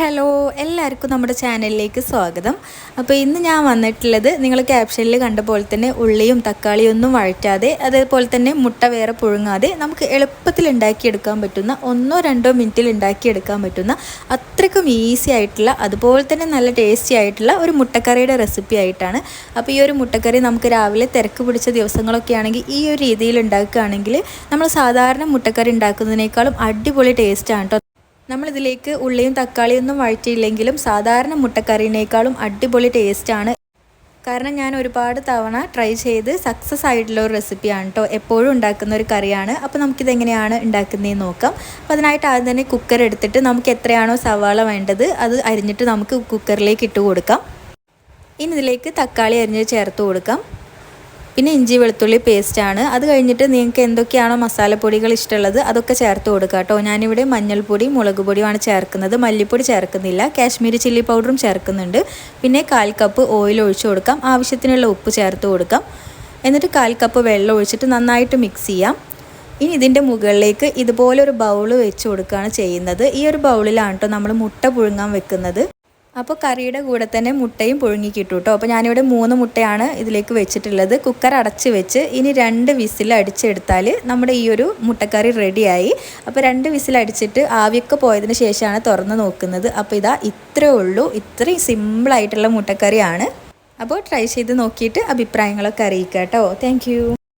Hello എല്ലാവർക്കും നമ്മുടെ ചാനലിലേക്ക് സ്വാഗതം. അപ്പോൾ ഇന്ന് ഞാൻ വന്നിട്ടുള്ളത് നിങ്ങൾ ക്യാപ്ഷനിൽ കണ്ട പോലെ തന്നെ ഉള്ളിയും തക്കാളിയും ഒന്നും വഴറ്റാതെ അതേപോലെ തന്നെ മുട്ട വേറെ പുഴുങ്ങാതെ നമുക്ക് എളുപ്പത്തിൽ ഉണ്ടാക്കിയെടുക്കാൻ പറ്റുന്ന ഒന്നോ രണ്ടോ മിനിറ്റിൽ ഉണ്ടാക്കിയെടുക്കാൻ പറ്റുന്ന അത്രയ്ക്കും ഈസി ആയിട്ടുള്ള അതുപോലെ തന്നെ നല്ല ടേസ്റ്റി ആയിട്ടുള്ള ഒരു മുട്ടക്കറിയുടെ റെസിപ്പി ആയിട്ടാണ്. അപ്പോൾ ഈ ഒരു മുട്ടക്കറി നമുക്ക് രാവിലെ തിരക്ക് പിടിച്ച ദിവസങ്ങളൊക്കെ ആണെങ്കിൽ ഈ ഒരു രീതിയിൽ ഉണ്ടാക്കുകയാണെങ്കിൽ നമ്മൾ സാധാരണ മുട്ടക്കറി ഉണ്ടാക്കുന്നതിനേക്കാളും അടിപൊളി ടേസ്റ്റാണ് നമ്മളിതിലേക്ക് ഉള്ളിയും തക്കാളിയും ഒന്നും വഴറ്റിയില്ലെങ്കിലും സാധാരണ മുട്ടക്കറിനേക്കാളും അടിപൊളി ടേസ്റ്റാണ്. കാരണം ഞാൻ ഒരുപാട് തവണ ട്രൈ ചെയ്ത് സക്സസ് ആയിട്ടുള്ള ഒരു റെസിപ്പിയാണ് കേട്ടോ എപ്പോഴും ഉണ്ടാക്കുന്ന ഒരു കറിയാണ്. അപ്പോൾ നമുക്കിതെങ്ങനെയാണ് ഉണ്ടാക്കുന്നതെന്ന് നോക്കാം. അപ്പോൾ അതിനായിട്ട് ആദ്യം തന്നെ കുക്കർ എടുത്തിട്ട് നമുക്ക് എത്രയാണോ സവാള വേണ്ടത് അത് അരിഞ്ഞിട്ട് നമുക്ക് കുക്കറിലേക്ക് ഇട്ട് കൊടുക്കാം. ഇനി ഇതിലേക്ക് തക്കാളി അരിഞ്ഞ് ചേർത്ത് കൊടുക്കാം. പിന്നെ ഇഞ്ചി വെളുത്തുള്ളി പേസ്റ്റാണ് അത് കഴിഞ്ഞിട്ട് നിങ്ങൾക്ക് എന്തൊക്കെയാണോ മസാലപ്പൊടികൾ ഇഷ്ടമുള്ളത് അതൊക്കെ ചേർത്ത് കൊടുക്കുക കേട്ടോ. ഞാനിവിടെ മഞ്ഞൾപ്പൊടി മുളക് പൊടിയുമാണ് ചേർക്കുന്നത്. മല്ലിപ്പൊടി ചേർക്കുന്നില്ല. കാശ്മീരി ചില്ലി പൗഡറും ചേർക്കുന്നുണ്ട്. പിന്നെ കാൽ കപ്പ് ഓയിൽ ഒഴിച്ചു കൊടുക്കാം. ആവശ്യത്തിനുള്ള ഉപ്പ് ചേർത്ത് കൊടുക്കാം. എന്നിട്ട് കാൽ കപ്പ് വെള്ളം ഒഴിച്ചിട്ട് നന്നായിട്ട് മിക്സ് ചെയ്യാം. ഇനി ഇതിന്റെ മുകളിലേക്ക് ഇതുപോലൊരു ബൗൾ വെച്ച് കൊടുക്കുകയാണ് ചെയ്യുന്നത്. ഈ ഒരു ബൗളിലാണ് കേട്ടോ നമ്മൾ മുട്ട പുഴുങ്ങാൻ വെക്കുന്നത്. അപ്പോൾ കറിയുടെ കൂടെ തന്നെ മുട്ടയും പുഴുങ്ങി കിട്ടും. കേട്ടോ അപ്പോൾ ഞാനിവിടെ മൂന്ന് മുട്ടയാണ് ഇതിലേക്ക് വെച്ചിട്ടുള്ളത്. കുക്കർ അടച്ച് വെച്ച് ഇനി രണ്ട് വിസിൽ അടിച്ചെടുത്താൽ നമ്മുടെ ഈ ഒരു മുട്ടക്കറി റെഡിയായി. അപ്പോൾ രണ്ട് വിസിൽ അടിച്ചിട്ട് ആവിയൊക്കെ പോയതിന് ശേഷമാണ് തുറന്ന് നോക്കുന്നത്. അപ്പോൾ ഇതാ ഇത്രേ ഉള്ളൂ. ഇത്രയും സിമ്പിളായിട്ടുള്ള മുട്ടക്കറിയാണ്. അപ്പോൾ ട്രൈ ചെയ്ത് നോക്കിയിട്ട് അഭിപ്രായങ്ങളൊക്കെ അറിയിക്കാം കേട്ടോ. താങ്ക്